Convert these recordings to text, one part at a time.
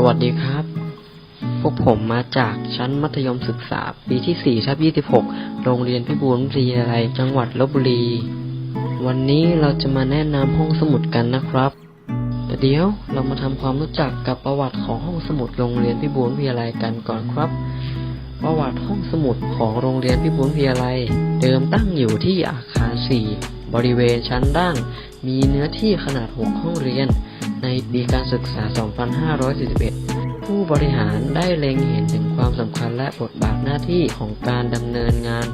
สวัสดีครับ พวกผมมาจากชั้นมัธยมศึกษา ปีที่ 4 ทับ 26 โรงเรียนพิบูลวิทยาลัย จังหวัดลบบุรี วันนี้เราจะมาแนะนำห้องสมุดกันนะครับแต่เดี๋ยวเรามาทำความรู้จักกับประวัติของห้องสมุดโรงเรียนพิบูลวิทยาลัยกันก่อนครับ ประวัติห้องสมุดของโรงเรียนพิบูลวิทยาลัย เดิมตั้งอยู่ที่อาคาร 4 บริเวณชั้นล่าง มีเนื้อที่ขนาด 6 ห้องเรียน ในปีการศึกษา 2541 ผู้บริหารได้เล็งเห็นถึงความสำคัญและบทบาทหน้าที่ของการดำเนินงาน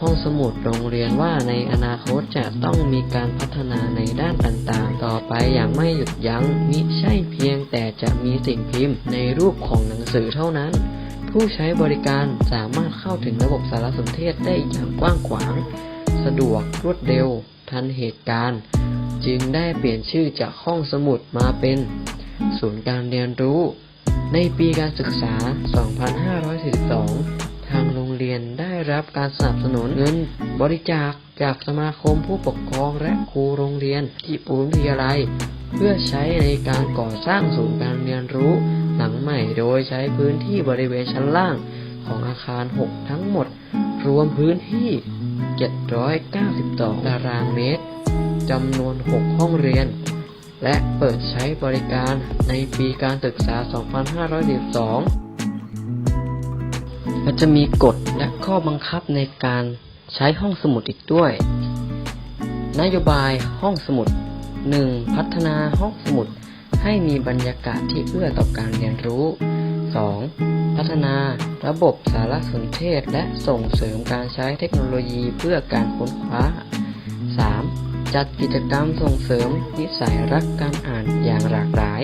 ห้องสมุดโรงเรียนว่าในอนาคตจะต้องมีการพัฒนาในด้านต่างๆ ต่อไปอย่างไม่หยุดยัง้งมิใช่เพียงแต่จะมีสิ่งพิมพ์ในรูปของหนังสือเท่านั้นผู้ใช้บริการสามารถเข้าถึงระบบสารสนเทศได้อย่างกว้างขวาง สะดวกรวดเร็ว ทันเหตุการณ์ จึงได้เปลี่ยนชื่อจากห้องสมุดมาเป็นศูนย์การเรียนรู้ ในปีการศึกษา 2542 ทางโรงเรียนได้รับการสนับสนุนเงินบริจาคจากสมาคมผู้ปกครองและครูโรงเรียนที่ปูนวิทยาลัย เพื่อใช้ในการก่อสร้างศูนย์การเรียนรู้หลังใหม่โดยใช้พื้นที่บริเวณชั้นล่าง ของอาคาร 6 ทั้งหมด รวมพื้นที่ 792 ตารางเมตรจำนวน 6 ห้องเรียน และเปิดใช้บริการในปีการศึกษา 2512และจะมีกฎและข้อบังคับในการใช้ห้องสมุดอีกด้วย นโยบายห้องสมุด 1. พัฒนาห้องสมุดให้มีบรรยากาศที่เอื้อต่อการเรียนรู้ 2. พัฒนาระบบสารสนเทศ และส่งเสริมการใช้เทคโนโลยีเพื่อการค้นคว้า 3. จัดกิจกรรมส่งเสริมนิสัยรักการอ่านอย่างหลากหลาย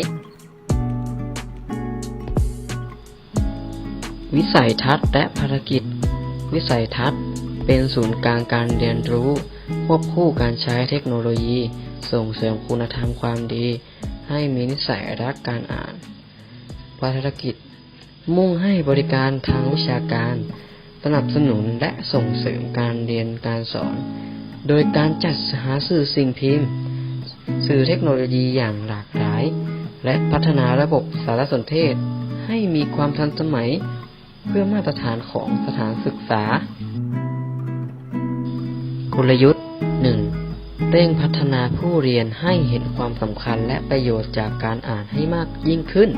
วิสัยทัศน์และภารกิจ วิสัยทัศน์ เป็นศูนย์กลางการเรียนรู้ ควบคู่การใช้เทคโนโลยี ส่งเสริมคุณธรรมความดี ให้มีนิสัยรักการอ่านภารกิจ มุ่งให้บริการทางวิชาการ สนับสนุนและส่งเสริมการเรียนการสอน โดยการจัดหาสื่อสิ่งพิมพ์ สื่อเทคโนโลยีอย่างหลากหลาย และพัฒนาระบบสารสนเทศ ให้มีความทันสมัย เพื่อมาตรฐานของสถานศึกษา กลยุทธ์ 1. เร่งพัฒนาผู้เรียนให้เห็นความสำคัญและประโยชน์จากการอ่านให้มากยิ่งขึ้น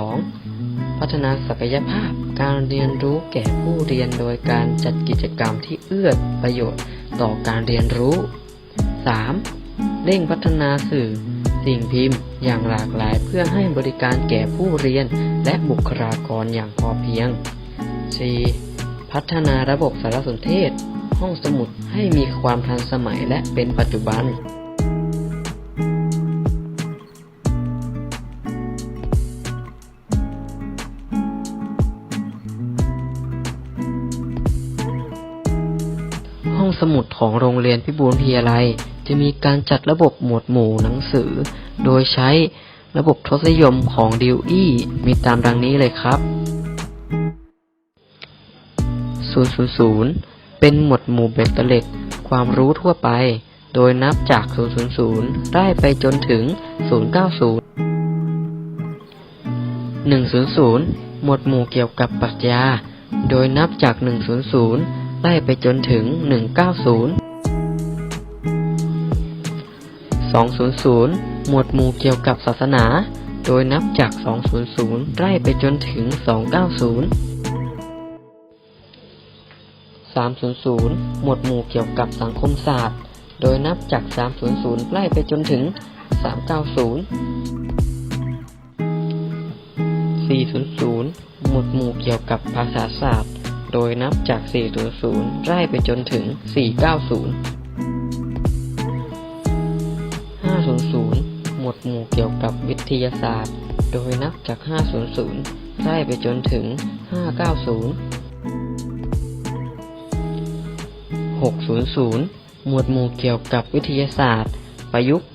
2. พัฒนาศักยภาพการเรียนรู้แก่ผู้เรียนโดยการจัดกิจกรรมที่เอื้อประโยชน์ต่อการเรียนรู้ 3. เร่งพัฒนาสื่อ สิ่งพิมพ์อย่างหลากหลายเพื่อให้บริการแก่ผู้เรียนและบุคลากรอย่างพอเพียง 4. พัฒนาระบบสารสนเทศ ห้องสมุดให้มีความทันสมัยและเป็นปัจจุบัน สมุดของโรงเรียนพิบูลพิยาลัย จะมีการจัดระบบหมวดหมู่หนังสือ โดยใช้ระบบทศนิยมของดิวอี้มีตามดังนี้เลยครับ 000 เป็นหมวดหมู่เบ็ดเตล็ดความรู้ทั่วไป โดยนับจาก 000 ได้ไปจนถึง 090 100 หมวดหมู่เกี่ยวกับปรัชญา โดยนับจาก 100 ไล่ไปจนถึง 190 200 หมวดหมู่เกี่ยวกับศาสนา โดยนับจาก 200 ไล่ไปจนถึง 290 300 หมวดหมู่เกี่ยวกับสังคมศาสตร์ โดยนับจาก 300 ไล่ไปจนถึง 390 400 หมวดหมู่เกี่ยวกับภาษาศาสตร์ โดยนับจาก 400 ไล่ไปจนถึง 490 500 หมวดหมู่เกี่ยวกับวิทยาศาสตร์ โดยนับจาก 500 ไล่ไปจนถึง 590 600 หมวดหมู่เกี่ยวกับวิทยาศาสตร์ ประยุกต์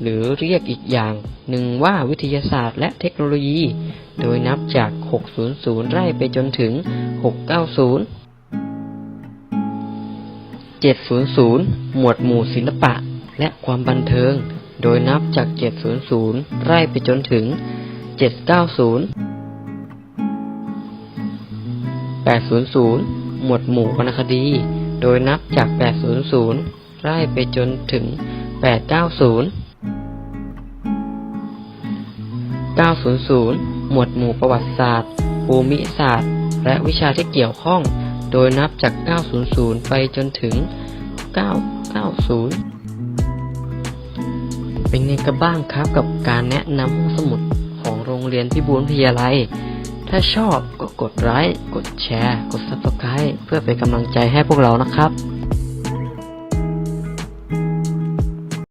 หรือเรียกอีกอย่างหนึ่งว่าวิทยาศาสตร์และเทคโนโลยี โดยนับจาก 600ไล่ไปจนถึง 690 700 หมวดหมู่ศิลปะและความบันเทิง โดยนับจาก 700ไล่ไปจนถึง800 หมวดหมู่วรรณคดี โดยนับจาก 800ไล่ไปจนถึง 890 900 หมวดหมู่ประวัติศาสตร์ ภูมิศาสตร์ และวิชาที่เกี่ยวข้อง โดยนับจาก 900 ไปจนถึง 990 เป็นไงกันบ้างครับกับการแนะนำห้องสมุดของโรงเรียนพิบูลวิยาลัย ถ้าชอบก็กดไลค์ กดแชร์ กด Subscribe เพื่อเป็นกำลังใจให้พวกเรานะครับ